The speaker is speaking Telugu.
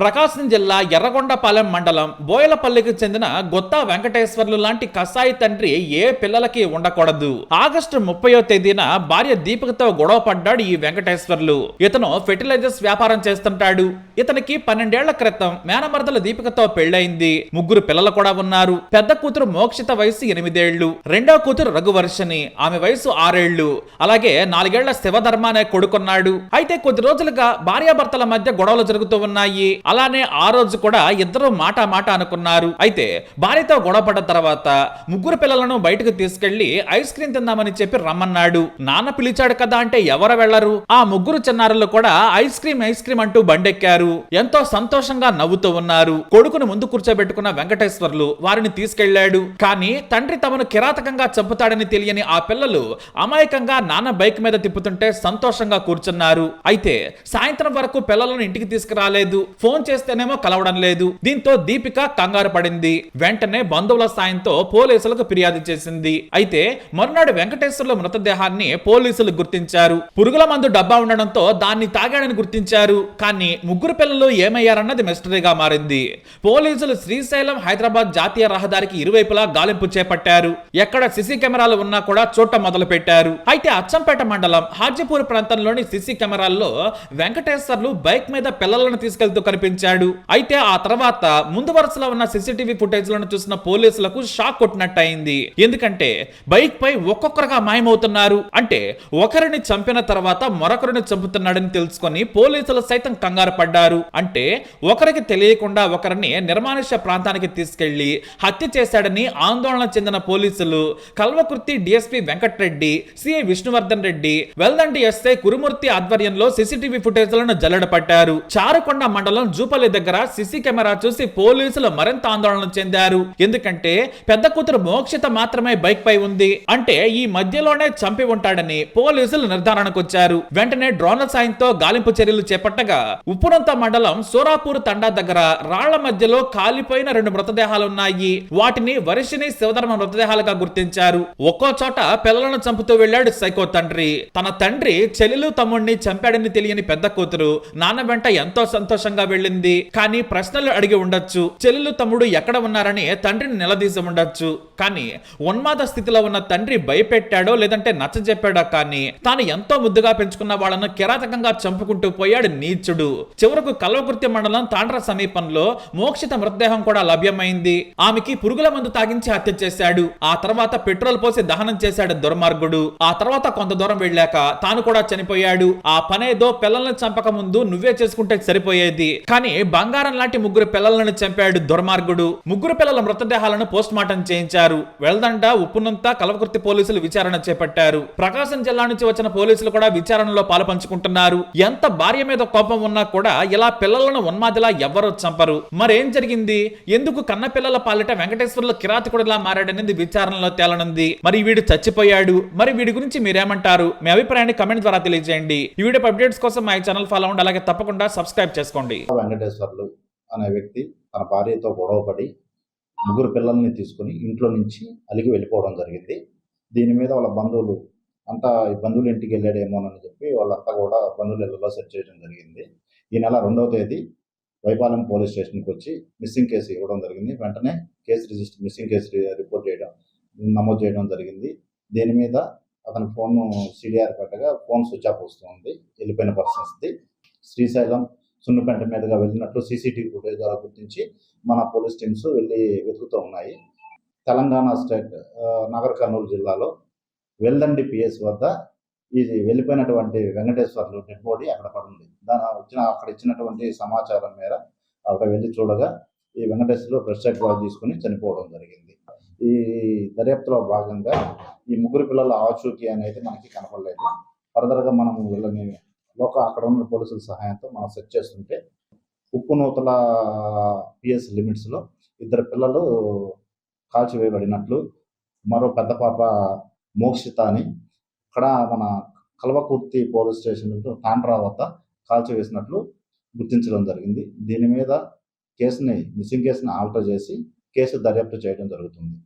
ప్రకాశం జిల్లా ఎర్రగొండపాలెం మండలం బోయలపల్లికి చెందిన గొత్తా వెంకటేశ్వర్లు లాంటి కసాయి తండ్రి ఏ పిల్లలకి ఉండకూడదు. ఆగస్టు ముప్పయో తేదీన భార్య దీపికతో గొడవ పడ్డాడు ఈ వెంకటేశ్వర్లు. ఇతను ఫెర్టిలైజర్స్ వ్యాపారం చేస్తుంటాడు. ఇతనికి పన్నెండేళ్ళ క్రితం మేనమరదల దీపికతో పెళ్ళైంది ముగ్గురు పిల్లలు కూడా ఉన్నారు. పెద్ద కూతురు మోక్షిత వయసు ఎనిమిదేళ్ళు. రెండో కూతురు రఘువర్షిని ఆమె వయసు ఆరేళ్ళు. అలాగే నాలుగేళ్ళ శివధర్మ అనే కొడుకున్నాడు. అయితే కొద్ది రోజులుగా భార్యాభర్తల మధ్య గొడవలు జరుగుతూ ఉన్నాయి. అలానే ఆ రోజు కూడా ఇద్దరు మాట మాట అనుకున్నారు. అయితే భార్యతో గొడవపడ్డ తర్వాత ముగ్గురు పిల్లలను బయటకు తీసుకెళ్ళి ఐస్ క్రీమ్ తిందామని చెప్పి రమ్మన్నాడు. నాన్న పిలిచాడు కదా అంటే ఎవరు వెళ్ళరు ఆ ముగ్గురు చిన్నారులు కూడా ఐస్ క్రీమ్ ఐస్ క్రీమ్ అంటూ బండెక్కారు. ఎంతో సంతోషంగా నవ్వుతూ ఉన్నారు. కొడుకును ముందు కూర్చోబెట్టుకున్న వెంకటేశ్వర్లు వారిని తీసుకెళ్ళాడు కానీ తండ్రి తమను కిరాతకంగా చంపుతాడని తెలియని ఆ పిల్లలు అమాయకంగా నాన్న బైక్ మీద తిప్పుతుంటే సంతోషంగా కూర్చున్నారు. అయితే సాయంత్రం వరకు పిల్లలను ఇంటికి తీసుకురాలేదు. ఫోన్ చేస్తేనేమో కలవడం లేదు. దీంతో దీపిక కంగారు పడింది. వెంటనే బంధువుల సాయంతో పోలీసులకు ఫిర్యాదు చేసింది. అయితే మరునాడు వెంకటేశ్వర్ల మృతదేహాన్ని పోలీసులు గుర్తించారు. పురుగుల మందు డబ్బా ఉండడంతో దాన్ని తాగాడని గుర్తించారు. కానీ ముగ్గురు పిల్లలు ఏమయ్యారన్నది మిస్టరీగా మారింది. పోలీసులు శ్రీశైలం హైదరాబాద్ జాతీయ రహదారికి ఇరువైపులా గాలింపు చేపట్టారు. ఎక్కడ సిసి కెమెరాలు ఉన్నా కూడా చూడటం మొదలు పెట్టారు అయితే అచ్చంపేట మండలం హాజీపూర్ ప్రాంతంలోని సిసి కెమెరాల్లో వెంకటేశ్వర్లు బైక్ మీద పిల్లలను తీసుకెళ్తూ కనిపి కనిపించాడు అయితే ఆ తర్వాత ముందు వరుసలో ఉన్న సీసీటీవీ ఫుటేజ్లను చూసిన పోలీసులకు షాక్ కొట్టినట్టు అయింది ఎందుకంటే బైక్ పై ఒక్కొక్కరుగా మాయమవుతున్నారు. అంటే ఒకరిని చంపిన తర్వాత మరొకరిని చంపుతున్నాడని తెలుసుకొని పోలీసులు సైతం కంగారు పడ్డారు. అంటే ఒకరికి తెలియకుండా ఒకరిని నిర్మానుష్య ప్రాంతానికి తీసుకెళ్ళి హత్య చేశాడని ఆందోళన చెందిన పోలీసులు Kalwakurthy DSP Venkatreddy CI Vishnuvardhan Reddy Veldandi SI Kurumurthy ఆధ్వర్యంలో సీసీటీవీ ఫుటేజ్లను జల్లెడపట్టారు. చారుకొండ మండలం జూపల్లి దగ్గర సిసి కెమెరా చూసి పోలీసులు మరింత ఆందోళన చెందారు. ఎందుకంటే పెద్ద కూతురు మోక్షిత మాత్రమే బైక్ పై ఉంది. అంటే ఈ మధ్యలోనే చంపి ఉంటాడని పోలీసులు నిర్ధారణకు వచ్చారు. వెంటనే డ్రోన్ల సాయంతో గాలింపు చర్యలు చేపట్టగా ఉప్పునంత మండలం సోరాపూర్ తండా దగ్గర రాళ్ళ మధ్యలో కాలిపోయిన రెండు మృతదేహాలు ఉన్నాయి వాటిని వరిషిని శివధర్మ మృతదేహాలుగా గుర్తించారు. ఒక్కో చోట పిల్లలను చంపుతూ వెళ్ళాడు సైకో తండ్రి. తన తండ్రి చెల్లెలు తమ్ముడిని చంపాడని తెలియని పెద్ద కూతురు నాన్న వెంట ఎంతో సంతోషంగా వెళ్ళింది. కానీ ప్రశ్నలు అడిగి ఉండొచ్చు. చెల్లెలు తమ్ముడు ఎక్కడ ఉన్నారని తండ్రిని నిలదీసి ఉండొచ్చు. కానీ ఉన్మాద స్థితిలో ఉన్న తండ్రి భయపెట్టాడో లేదంటే నచ్చజెప్పాడో కానీ తాను ఎంతో ముద్దుగా పెంచుకున్న వాళ్ళను కిరాతకంగా చంపుకుంటూ పోయాడు నీచుడు. చివరకు కల్వకృత్య మండలం తాండ్ర సమీపంలో మోక్షిత మృతదేహం కూడా లభ్యమైంది. ఆమెకి పురుగుల మందు తాగించి హత్య చేశాడు. ఆ తర్వాత పెట్రోల్ పోసి దహనం చేశాడు దుర్మార్గుడు. ఆ తర్వాత కొంత దూరం వెళ్ళాక తాను కూడా చనిపోయాడు. ఆ పనేదో పిల్లల్ని చంపక ముందు నువ్వే చేసుకుంటే సరిపోయేది. కానీ బంగారం లాంటి ముగ్గురు పిల్లలను చంపాడు దుర్మార్గుడు. ముగ్గురు పిల్లల మృతదేహాలను పోస్ట్ మార్టం చేయించారు. వెల్దండ ఉప్పునంతా కలవకుర్తి పోలీసులు విచారణ చేపట్టారు. ప్రకాశం జిల్లా నుంచి వచ్చిన పోలీసులు కూడా విచారణలో పాలుపంచుకుంటున్నారు. ఎంత భార్య మీద కోపం ఉన్నా కూడా ఇలా పిల్లలను ఉన్మాదిలా ఎవ్వరూ చంపరు. మరేం జరిగింది? ఎందుకు కన్న పిల్లల పాలిట వెంకటేశ్వర్లు కిరాతకుడిలా మారాడనేది విచారణలో తేలనుంది. మరి వీడు చచ్చిపోయాడు. మరి వీడి గురించి మీరేమంటారు? మీ అభిప్రాయాన్ని కమెంట్ ద్వారా తెలియజేయండి. ఈ వీడియో అప్డేట్స్ కోసం మా ఛానల్ ఫాలో అవ్వండి. అలాగే తప్పకుండా సబ్స్క్రైబ్ చేసుకోండి. వెంకటేశ్వర్లు అనే వ్యక్తి తన భార్యతో గొడవపడి ముగ్గురు పిల్లల్ని తీసుకుని ఇంట్లో నుంచి అలిగి వెళ్ళిపోవడం జరిగింది. దీని మీద వాళ్ళ బంధువులు అంతా ఈ బంధువుల ఇంటికి వెళ్ళాడేమోనని చెప్పి వాళ్ళంతా కూడా బంధువుల ఇళ్ళలో సెర్చ్ చేయడం జరిగింది. ఈ నెల రెండవ తేదీ వైపాలెం పోలీస్ స్టేషన్కి వచ్చి మిస్సింగ్ కేసు ఇవ్వడం జరిగింది. వెంటనే case register missing case report చేయడం నమోదు చేయడం జరిగింది. దీని మీద అతని ఫోన్ సిడిఆర్ పెట్టగా ఫోన్ స్విచ్ ఆఫ్ వస్తుంది వెళ్ళిపోయిన పర్సన్స్ది శ్రీశైలం సున్నుపెంట మీదుగా వెళ్ళినట్లు సీసీటీవీ ఫుటేజ్ ద్వారా గుర్తించి మన పోలీస్ టీమ్స్ వెళ్ళి వెతుకుతూ ఉన్నాయి. తెలంగాణ స్టేట్ నగర నగర్ కర్నూలు జిల్లాలో వెల్దండి పిఎస్ వద్ద ఇది వెళ్ళిపోయినటువంటి వెంకటేశ్వర్లు డెడ్ బాడీ అక్కడ పడింది దాని వచ్చిన అక్కడ ఇచ్చినటువంటి సమాచారం మేర అక్కడ వెళ్ళి చూడగా ఈ వెంకటేశ్వర్లు ఫ్రెష్ ఎయిడ్ తీసుకుని చనిపోవడం జరిగింది. ఈ దర్యాప్తులో భాగంగా ఈ ముగ్గురు పిల్లల ఆచూకీ అనేది మనకి కనపడలేదు. ఫర్దర్గా మనం వీళ్ళని లోక అక్కడ ఉన్న పోలీసుల సహాయంతో మనం సెర్చ్ చేస్తుంటే ఉప్పు నూతల పిఎస్ లిమిట్స్లో ఇద్దరు పిల్లలు కాల్చివేయబడినట్లు మరో పెద్ద పాప మోక్షిత అని ఇక్కడ మన కల్వకుర్తి పోలీస్ స్టేషన్ తాండ్రా వద్ద కాల్చివేసినట్లు గుర్తించడం జరిగింది. దీని మీద కేసుని మిస్సింగ్ కేసుని ఆల్టర్ చేసి కేసు దర్యాప్తు చేయడం జరుగుతుంది.